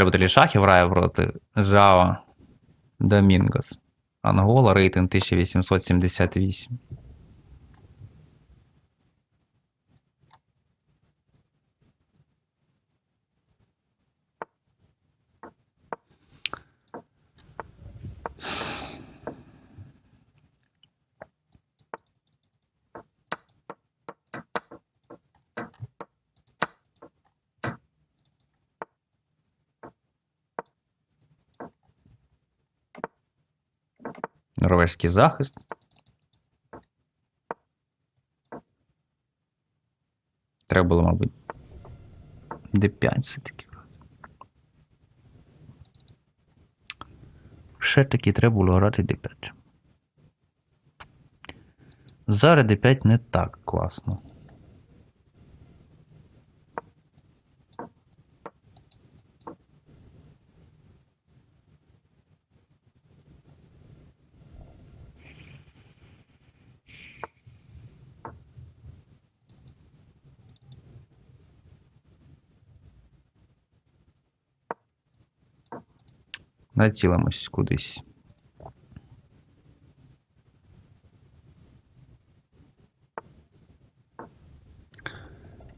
Баталі шахів грає проти Жао Домінгос. Ангола рейтинг 1878. Норвежський захист. Треба було, мабуть. D5 все-таки. Все-таки треба було грати D5. Зараз D5 не так класно. Націлимось кудись.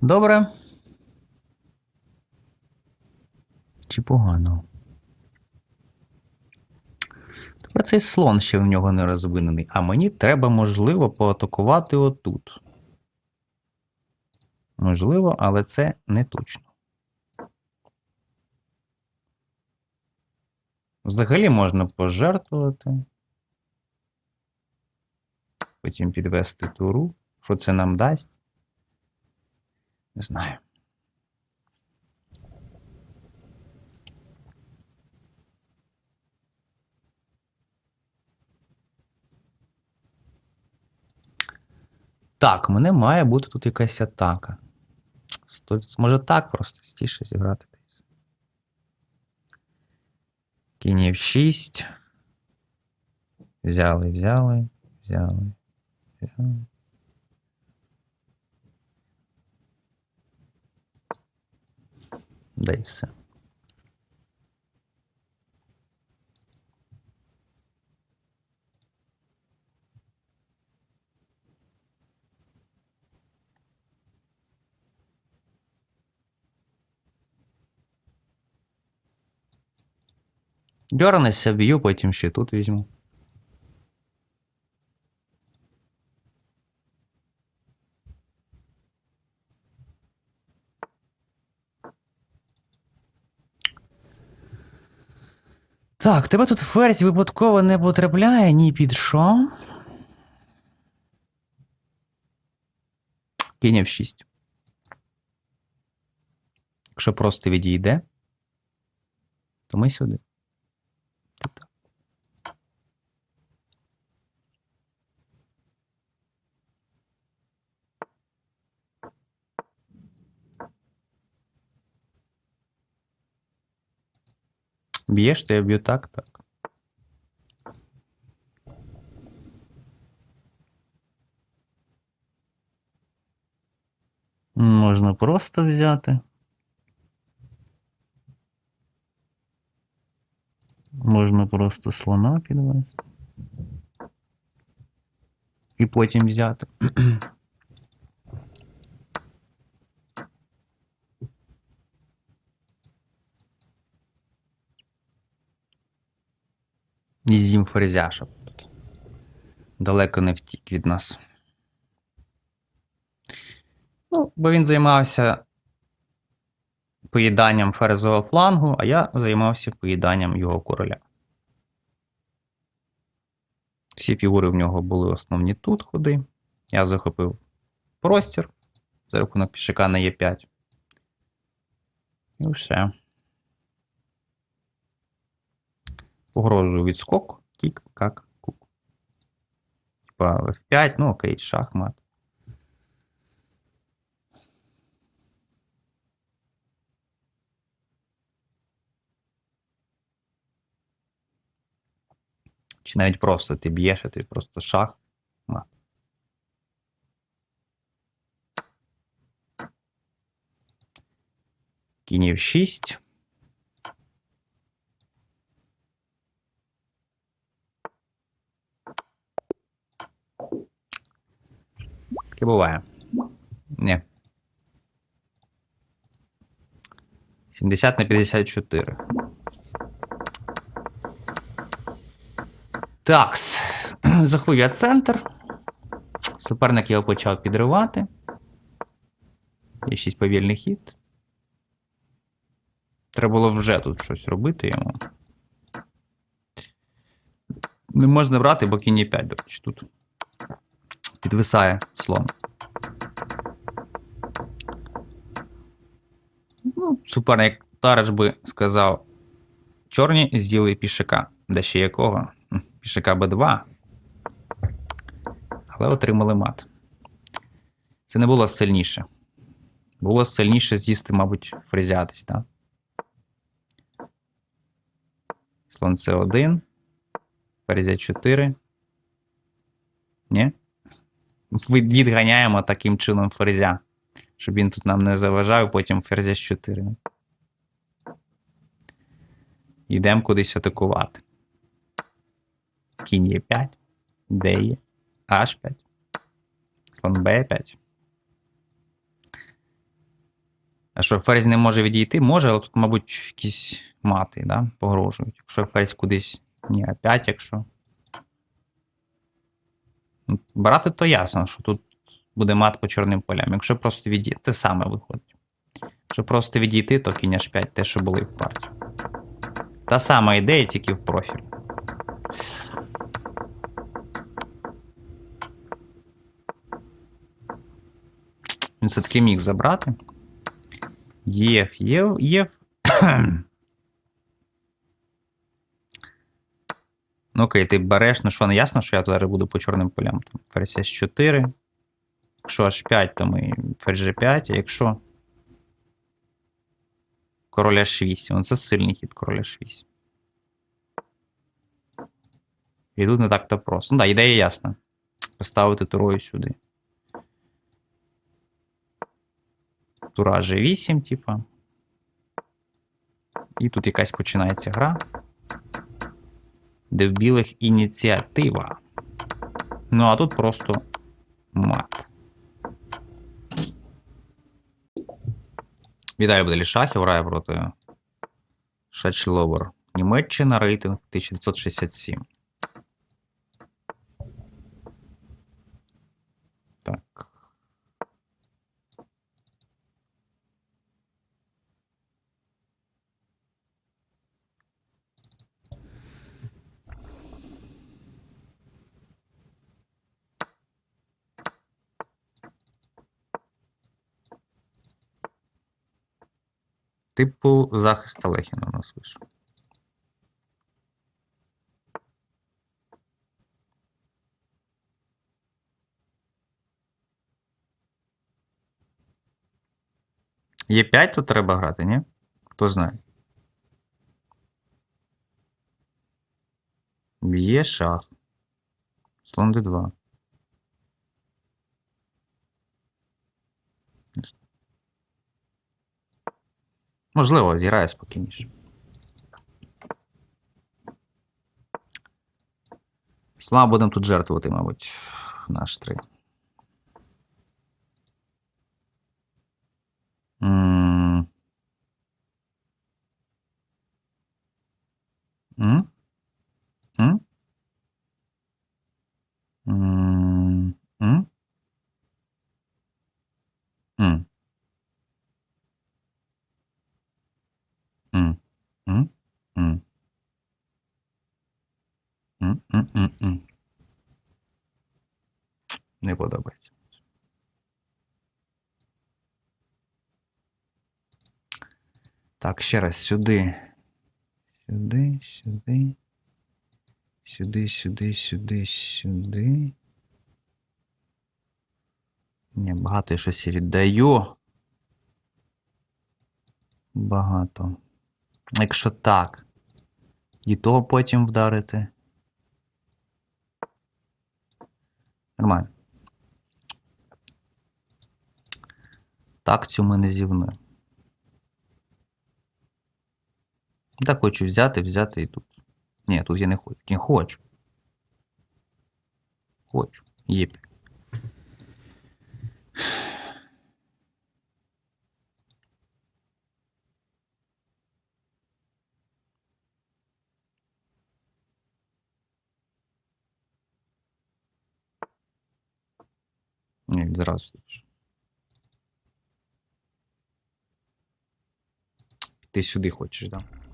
Добре. Чи погано? Тепер цей слон ще в нього не розвинений, а мені треба, можливо, поатакувати отут. Можливо, але це не точно. Взагалі можна пожертвувати. Потім підвести туру. Що це нам дасть? Не знаю. Так, мене має бути тут якась атака. Може так просто стіше зіграти. Кінь F6. Взяли, взяли, взяли, взяли. Да і все. Дернешся, б'ю, потім ще тут візьму. Так, тебе тут ферзь випадково не потрапляє ні під що. Кінь в 6. Якщо просто відійде, то ми сюди. Б'єш, то я б'ю так, так. Можна просто взяти. Можна просто слона підвести. І потім взяти. І з'їм ферзя, щоб далеко не втік від нас. Ну, бо він займався поїданням ферзового флангу, а я займався поїданням його короля. Всі фігури в нього були основні тут ходи. Я захопив простір за рахунок пішака на Е5. І все. Погрожую відскок, кік, как, кук. Типа F5, ну окей, шахмат. Чи навіть просто ти б'єш, а ти просто шах. мат. Кінь F6. Таке буває. Ні. 70 на 54. Такс. Захопив я центр. Суперник його почав підривати. Є 6 повільний хід. Треба було вже тут щось робити йому. Не можна брати, бо кінь 5, до речі, тут. Підвисає слон. Ну, суперник Тараш би сказав: чорні зділи пішака. Де ще якого? Пішака Б2. Але отримали мат. Це не було сильніше. Було сильніше з'їсти, мабуть, фрезятись, так? Слон С1. Ферзя 4. Ні? Відганяємо таким чином ферзя. Щоб він тут нам не заважав, потім ферзя 4. Йдемо кудись атакувати. Кінь є 5. Де є? H5. Слон B5. А що, ферзь не може відійти? Може, але тут, мабуть, якісь мати, да? погрожують. Якщо ферзь кудись. Ні, А5, якщо. Ну, Брати, то ясно, що тут буде мат по чорним полям. Якщо просто відійти, те саме виходить. Якщо просто відійти, то кінь H5, те, що були в партії. Та сама ідея, тільки в профіль. Він все-таки міг забрати. Єв, єв, єв. Ну окей, ти береш, ну що, не ясно, що я зараз буду по чорним полям. Там ферзь С4. Якщо H5, то ми ферзь G5, а якщо. Король H8. Ну, це сильний хід король H8. І тут не так-то просто. Ну так, да, ідея ясна. Поставити турою сюди. Тура G8, типа. І тут якась починається гра. Де в білих ініціатива. Ну, а тут просто мат. Віталій Баделі Шахів грає проти Шачловер. Німеччина рейтинг 1967. Так. Типу захист Алехіна у нас вийшов. Є 5 тут треба грати, ні? Хто знає? Б'є шах. Слон d2. Можливо, зіграє спокійніше. Слава будемо тут жертвувати, мабуть, наш 3. Так, ще раз сюди. Сюди, сюди. Сюди, сюди, сюди, сюди. Ні, багато я щось віддаю. Багато. Якщо так, і то потім вдарити. Нормально. Так цю ми не зівни. Так хочу взяти, взяти і тут. Ні, тут я не хочу. Ні, хочу. Хочу. Єпі. Ні, зразу. Ти сюди хочеш, так? Да?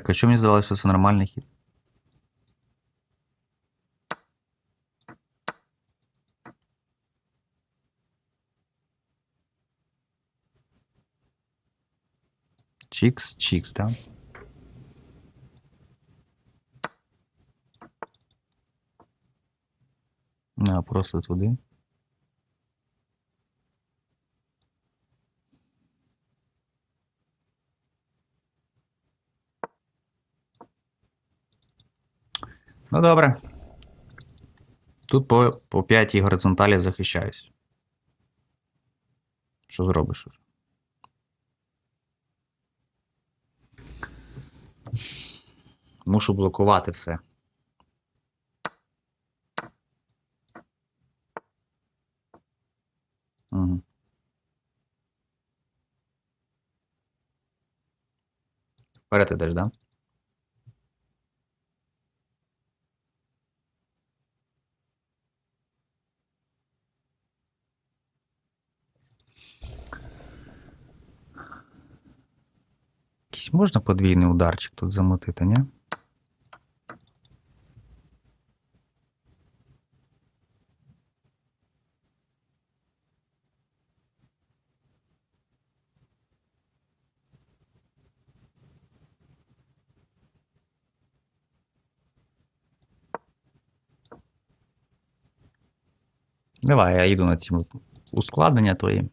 Так, а що мені здавалося, що це нормальний хід? Чікс, чікс, да? А, просто туди. Ну добре. Тут по, по п'ятій горизонталі захищаюсь. Що зробиш уже? Мушу блокувати все. Угу. Вперед ідеш, да? Якийсь можна подвійний ударчик тут замотити, ні? Давай, я йду на ці ускладнення твої.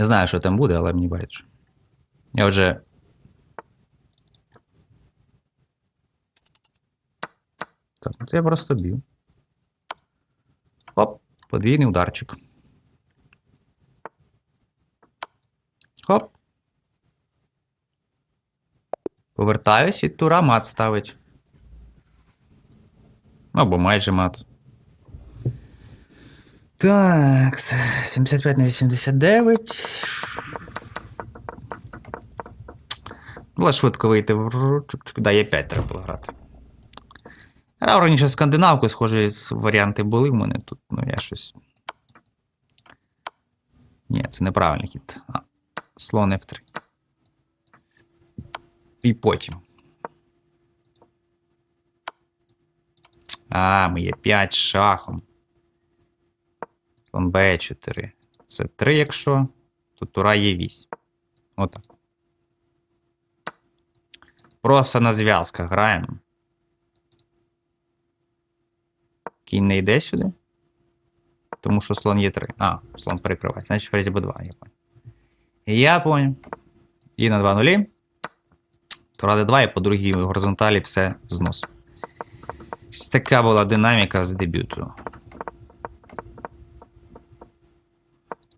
Не знаю, що там буде, але мені байдуже. Я вже. Так, то я просто б'ю. Хоп, подвійний ударчик. Хоп. Повертаюсь і тура мат ставить. Ну, або майже мат. Так, 75 на 89. Було швидко вийти в Да, є 5 треба було грати. Грав раніше скандинавку, схожі варіанти були в мене тут, ну я щось. Ні, це неправильний хід. А, слон F3. І потім. А, ми є 5 шахом. Слон Б4. Це 3, якщо. То тура є 8. Отак. Просто на зв'язках граємо. Кінь не йде сюди. Тому що слон є 3. А, слон перекриває. Значить, ферзь Б2, я понял. Я понял. І на 2 нулі. Тура Д2 і по другій горизонталі все знос. Така була динаміка з дебюту.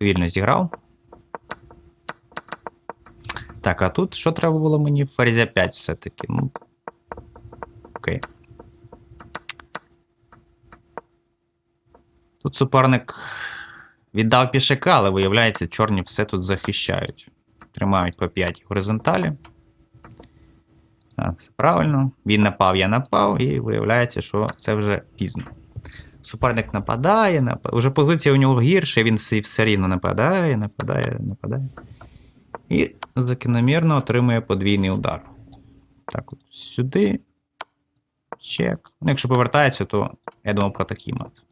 Вільно зіграв. Так, а тут що треба було мені? Ферзя 5 все-таки. Ну. Окей. Тут суперник віддав пішака, але виявляється, чорні все тут захищають. Тримають по 5 горизонталі. Так, все правильно. Він напав, я напав, і виявляється, що це вже пізно. Суперник нападає, нападає. Уже позиція у нього гірша, він все, все рівно нападає, нападає, нападає. І закономірно отримує подвійний удар. Так, от сюди. Чек. Ну, якщо повертається, то я думав про такий мат.